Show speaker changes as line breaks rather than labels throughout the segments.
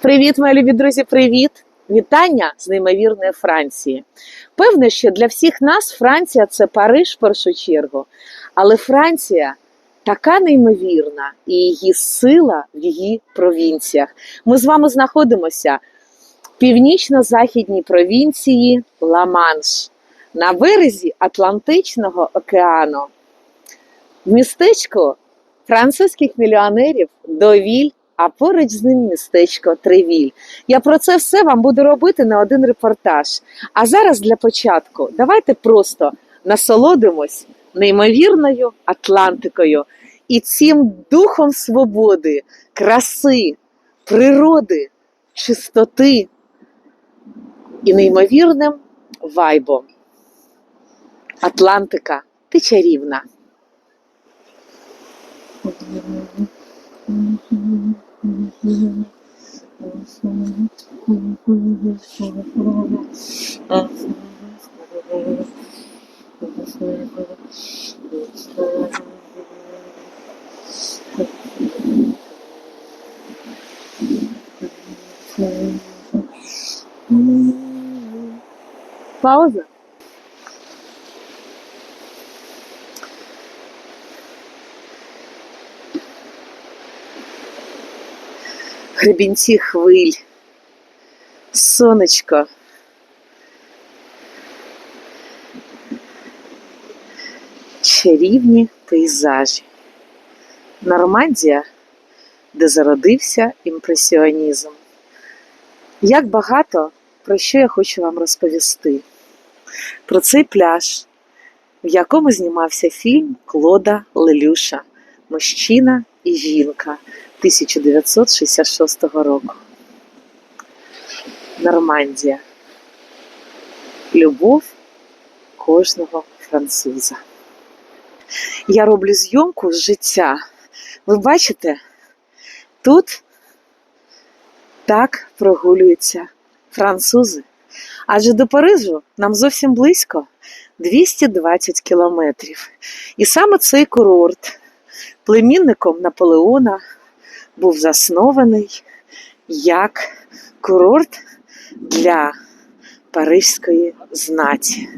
Привіт, мої любі друзі, привіт! Вітання з неймовірної Франції. Певно, що для всіх нас Франція це Париж в першу чергу. Але Франція така неймовірна і її сила в її провінціях. Ми з вами знаходимося в північно-західній провінції Ла-Манш на березі Атлантичного океану. В містечку французьких мільйонерів Довіль а поруч з ним містечко Тревіль. Я про це все вам буду робити на один репортаж. А зараз для початку давайте просто насолодимось неймовірною Атлантикою і цим духом свободи, краси, природи, чистоти і неймовірним вайбом. Атлантика, ти чарівна. Пауза. Гребінці хвиль, сонечко. Чарівні пейзажі. Нормандія, де зародився імпресіонізм. Як багато про що я хочу вам розповісти? Про цей пляж, в якому знімався фільм Клода Лелюша Мужчина і жінка 1966 року. Нормандія. Любов кожного француза. Я роблю зйомку з життя. Ви бачите, тут так прогулюються французи. Адже до Парижу нам зовсім близько 220 кілометрів. І саме цей курорт племінником Наполеона був заснований як курорт для паризької знаті.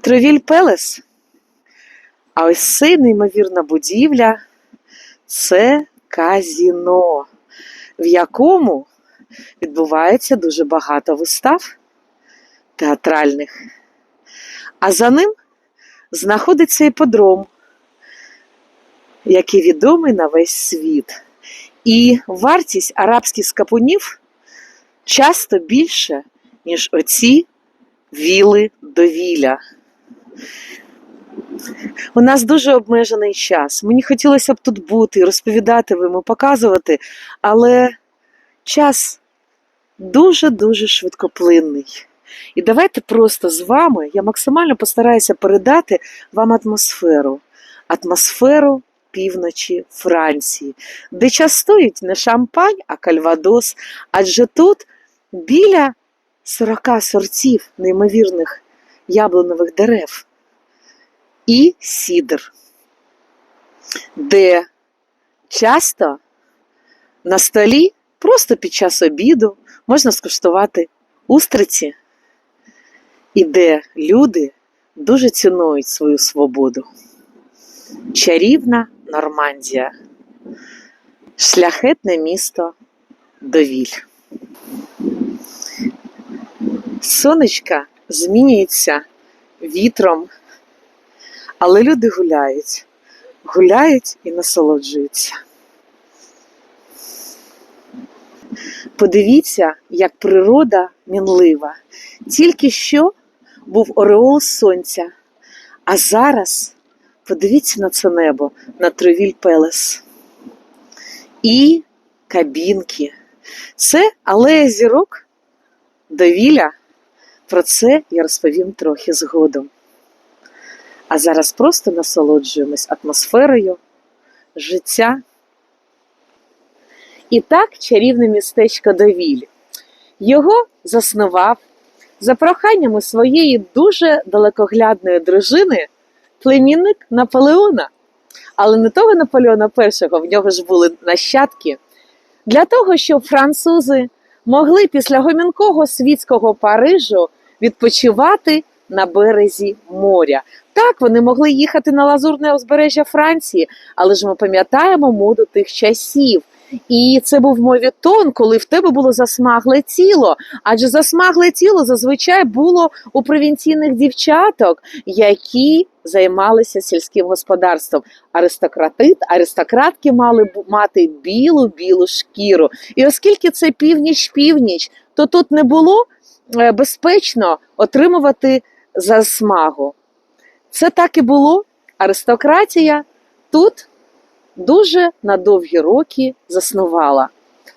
Тровіль Пелес. А ось цей неймовірна будівля це казіно, в якому відбувається дуже багато вистав театральних. А за ним знаходиться іподром, який відомий на весь світ. І вартість арабських скапунів часто більше, ніж оці віли довіля. У нас дуже обмежений час. Мені хотілося б тут бути, розповідати вам, і показувати, але час дуже-дуже швидкоплинний. І давайте просто з вами я максимально постараюся передати вам атмосферу. Атмосферу півночі Франції, де частують не шампань, а кальвадос. Адже тут біля 40 сортів неймовірних яблунових дерев і сідр, де часто на столі просто під час обіду можна скуштувати устриці, і де люди дуже цінують свою свободу. Чарівна Нормандія, шляхетне місто Довіль. Сонечка змінюється вітром, але люди гуляють, гуляють і насолоджуються. Подивіться, як природа мінлива. Тільки що був ореол сонця, а зараз подивіться на це небо, на Тровіль Пелес. І кабінки. Це алея зірок довіля. Про це я розповім трохи згодом. А зараз просто насолоджуємось атмосферою життя. І так чарівне містечко Довіль. Його заснував за проханнями своєї дуже далекоглядної дружини племінник Наполеона. Але не того Наполеона І, в нього ж були нащадки. Для того, щоб французи могли після гомінкого світського Парижу відпочивати на березі моря. Так, вони могли їхати на лазурне узбережжя Франції, але ж ми пам'ятаємо моду тих часів. І це був мовітон, коли в тебе було засмагле тіло. Адже засмагле тіло зазвичай було у провінційних дівчаток, які займалися сільським господарством. Аристократи, аристократки мали мати білу білу шкіру. І оскільки це північ-північ, то тут не було е, безпечно отримувати засмагу. Це так і було. Аристократія тут дуже на довгі роки заснувала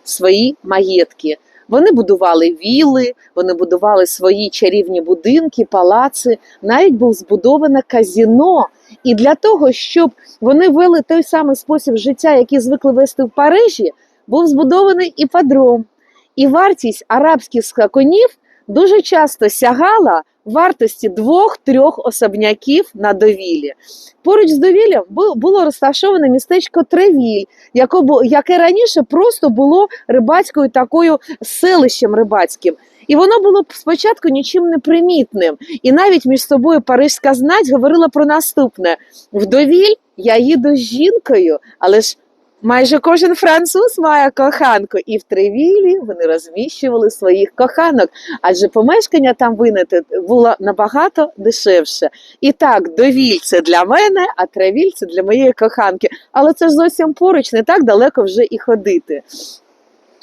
свої маєтки. Вони будували віли, вони будували свої чарівні будинки, палаци. Навіть був збудоване казіно. І для того, щоб вони вели той самий спосіб життя, який звикли вести в Парижі, був збудований іпадром. І вартість арабських скакунів дуже часто сягала вартості двох-трьох особняків на довілі. Поруч з довіллям бу- було розташоване містечко Тревіль, яке, раніше просто було рибацькою такою селищем рибацьким. І воно було спочатку нічим не примітним. І навіть між собою парижська знать говорила про наступне: в довіль я їду з жінкою, але ж майже кожен француз має коханку, і в Тревілі вони розміщували своїх коханок, адже помешкання там винайти було набагато дешевше. І так, довіль це для мене, а Тревіль це для моєї коханки. Але це ж зовсім поруч, не так далеко вже і ходити.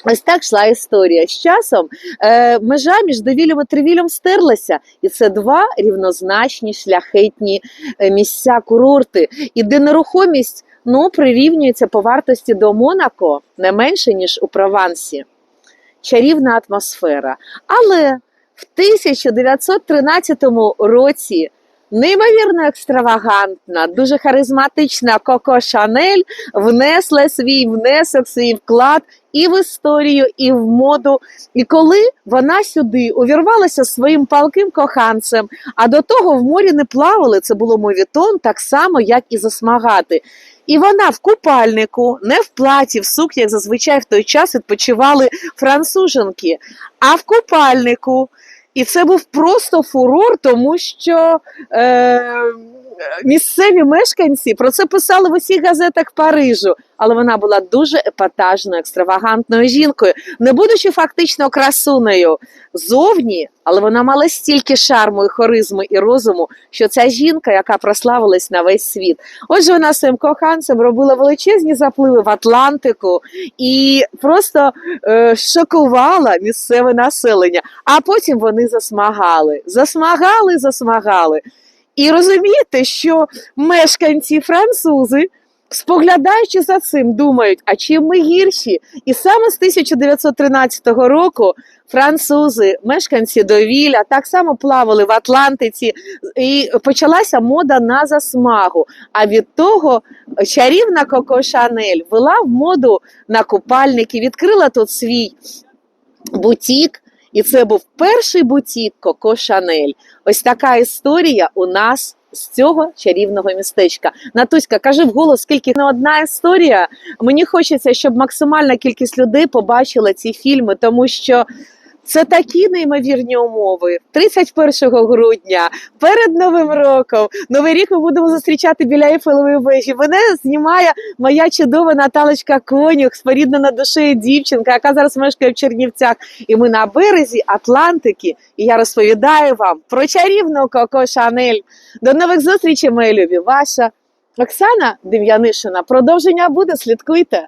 Ось так йшла історія. З часом е, межа між довілем і Тревілем стерлася, і це два рівнозначні шляхетні е, місця, курорти, і де нерухомість ну, прирівнюється по вартості до Монако не менше, ніж у Провансі. Чарівна атмосфера. Але в 1913 році неймовірно екстравагантна, дуже харизматична Коко Шанель внесла свій внесок, свій вклад і в історію, і в моду. І коли вона сюди увірвалася своїм палким коханцем, а до того в морі не плавали, це було мовітон, так само, як і засмагати. І вона в купальнику, не в платі, в сукні, як зазвичай в той час відпочивали француженки, а в купальнику. І це був просто фурор, тому що е, місцеві мешканці про це писали в усіх газетах Парижу. Але вона була дуже епатажною, екстравагантною жінкою, не будучи фактично красунею зовні, але вона мала стільки шарму, і хоризму і розуму, що ця жінка, яка прославилась на весь світ. Отже, вона своїм коханцем робила величезні запливи в Атлантику і просто е, шокувала місцеве населення. А потім вони засмагали, засмагали, засмагали. І розумієте, що мешканці французи, споглядаючи за цим, думають, а чим ми гірші? І саме з 1913 року французи, мешканці довілля, так само плавали в Атлантиці, і почалася мода на засмагу. А від того чарівна Коко Шанель вела в моду на купальники, відкрила тут свій бутік. І це був перший бутік Коко Шанель. Ось така історія у нас з цього чарівного містечка. Натуська, кажи вголос, скільки не одна історія. Мені хочеться, щоб максимальна кількість людей побачила ці фільми, тому що. Це такі неймовірні умови. 31 грудня, перед Новим роком. Новий рік ми будемо зустрічати біля Ейфелевої вежі. Мене знімає моя чудова Наталочка Конюх, споріднена душею дівчинка, яка зараз мешкає в Чернівцях. І ми на березі Атлантики. І я розповідаю вам про чарівну Коко Шанель. До нових зустрічей, мої любі. Ваша Оксана Дем'янишина. Продовження буде. Слідкуйте.